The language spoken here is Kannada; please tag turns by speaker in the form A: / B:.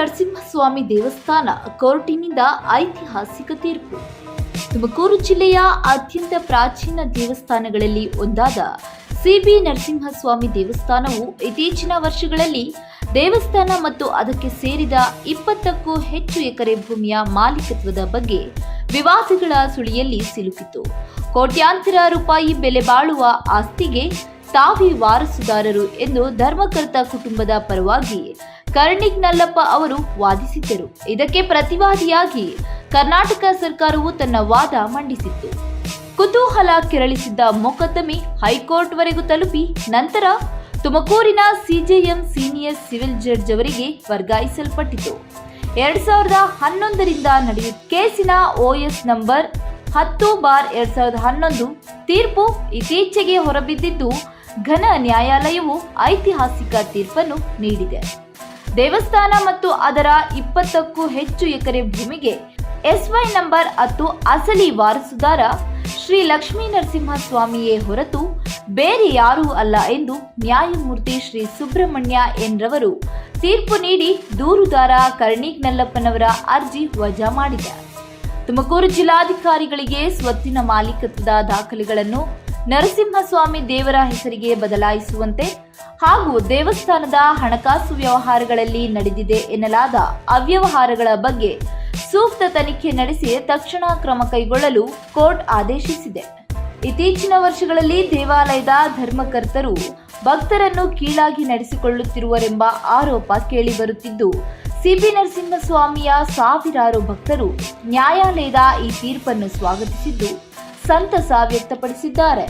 A: ನರಸಿಂಹಸ್ವಾಮಿ ದೇವಸ್ಥಾನ ಕೋರ್ಟಿನಿಂದ ಐತಿಹಾಸಿಕ ತೀರ್ಪು. ತುಮಕೂರು ಜಿಲ್ಲೆಯ ಅತ್ಯಂತ ಪ್ರಾಚೀನ ದೇವಸ್ಥಾನಗಳಲ್ಲಿ ಒಂದಾದ ಸಿಬಿ ನರಸಿಂಹಸ್ವಾಮಿ ದೇವಸ್ಥಾನವು ಇತ್ತೀಚಿನ ವರ್ಷಗಳಲ್ಲಿ ದೇವಸ್ಥಾನ ಮತ್ತು ಅದಕ್ಕೆ ಸೇರಿದ ಇಪ್ಪತ್ತಕ್ಕೂ ಹೆಚ್ಚು ಎಕರೆ ಭೂಮಿಯ ಮಾಲೀಕತ್ವದ ಬಗ್ಗೆ ವಿವಾದಗಳ ಸುಳಿಯಲ್ಲಿ ಸಿಲುಕಿತು. ಕೋಟ್ಯಾಂತರ ರೂಪಾಯಿ ಬೆಲೆ ಬಾಳುವ ಆಸ್ತಿಗೆ ತಾವೇ ವಾರಸುದಾರರು ಎಂದು ಧರ್ಮಕರ್ತ ಕುಟುಂಬದ ಪರವಾಗಿ ಕರ್ಣಿಕ್ ನಲ್ಲಪ್ಪ ಅವರು ವಾದಿಸಿದ್ದರು. ಇದಕ್ಕೆ ಪ್ರತಿವಾದಿಯಾಗಿ ಕರ್ನಾಟಕ ಸರ್ಕಾರವು ತನ್ನ ವಾದ ಮಂಡಿಸಿತ್ತು. ಕುತೂಹಲ ಕೆರಳಿಸಿದ್ದ ಮೊಕದ್ದಮೆ ಹೈಕೋರ್ಟ್ವರೆಗೂ ತಲುಪಿ ನಂತರ ತುಮಕೂರಿನ ಸಿಜೆಎಂ ಸೀನಿಯರ್ ಸಿವಿಲ್ ಜಡ್ಜ್ ಅವರಿಗೆ ವರ್ಗಾಯಿಸಲ್ಪಟ್ಟಿತು. ಎರಡ್ ಸಾವಿರದ ಹನ್ನೊಂದರಿಂದ ನಡೆಯುವ ಕೇಸಿನ ಓಎಸ್ ನಂಬರ್ ಹತ್ತು ಬಾರ್ ಎರಡ್ ಸಾವಿರದ ಹನ್ನೊಂದು ತೀರ್ಪು ಇತ್ತೀಚೆಗೆ ಹೊರಬಿದ್ದಿದ್ದು ಘನ ನ್ಯಾಯಾಲಯವು ಐತಿಹಾಸಿಕ ತೀರ್ಪನ್ನು ನೀಡಿದೆ. ದೇವಸ್ಥಾನ ಮತ್ತು ಅದರ ಇಪ್ಪತ್ತಕ್ಕೂ ಹೆಚ್ಚು ಎಕರೆ ಭೂಮಿಗೆ ಎಸ್ವೈ ನಂಬರ್ ಹತ್ತು ಅಸಲಿ ವಾರಸುದಾರ ಶ್ರೀ ಲಕ್ಷ್ಮೀ ನರಸಿಂಹ ಸ್ವಾಮಿಯೇ ಹೊರತು ಬೇರೆ ಯಾರೂ ಅಲ್ಲ ಎಂದು ನ್ಯಾಯಮೂರ್ತಿ ಶ್ರೀ ಸುಬ್ರಹ್ಮಣ್ಯ ಎನ್ ರವರು ತೀರ್ಪು ನೀಡಿ ದೂರುದಾರ ಕರ್ಣಿಕ್ ನಲ್ಲಪ್ಪನವರ ಅರ್ಜಿ ವಜಾ ಮಾಡಿದ್ದಾರೆ. ತುಮಕೂರು ಜಿಲ್ಲಾಧಿಕಾರಿಗಳಿಗೆ ಸ್ವತ್ತಿನ ಮಾಲೀಕತ್ವದ ದಾಖಲೆಗಳನ್ನು ನರಸಿಂಹಸ್ವಾಮಿ ದೇವರ ಹೆಸರಿಗೆ ಬದಲಾಯಿಸುವಂತೆ ಹಾಗೂ ದೇವಸ್ಥಾನದ ಹಣಕಾಸು ವ್ಯವಹಾರಗಳಲ್ಲಿ ನಡೆದಿದೆ ಎನ್ನಲಾದ ಅವ್ಯವಹಾರಗಳ ಬಗ್ಗೆ ಸೂಕ್ತ ತನಿಖೆ ನಡೆಸಿ ತಕ್ಷಣ ಕ್ರಮ ಕೈಗೊಳ್ಳಲು ಕೋರ್ಟ್ ಆದೇಶಿಸಿದೆ. ಇತ್ತೀಚಿನ ವರ್ಷಗಳಲ್ಲಿ ದೇವಾಲಯದ ಧರ್ಮಕರ್ತರು ಭಕ್ತರನ್ನು ಕೀಳಾಗಿ ನಡೆಸಿಕೊಳ್ಳುತ್ತಿರುವರೆಂಬ ಆರೋಪ ಕೇಳಿಬರುತ್ತಿದ್ದು, ಸಿಬಿ ನರಸಿಂಹಸ್ವಾಮಿಯ ಸಾವಿರಾರು ಭಕ್ತರು ನ್ಯಾಯಾಲಯದ ಈ ತೀರ್ಪನ್ನು ಸ್ವಾಗತಿಸಿದ್ದು. ಸಂತಸ ವ್ಯಕ್ತಪಡಿಸಿದ್ದಾರೆ.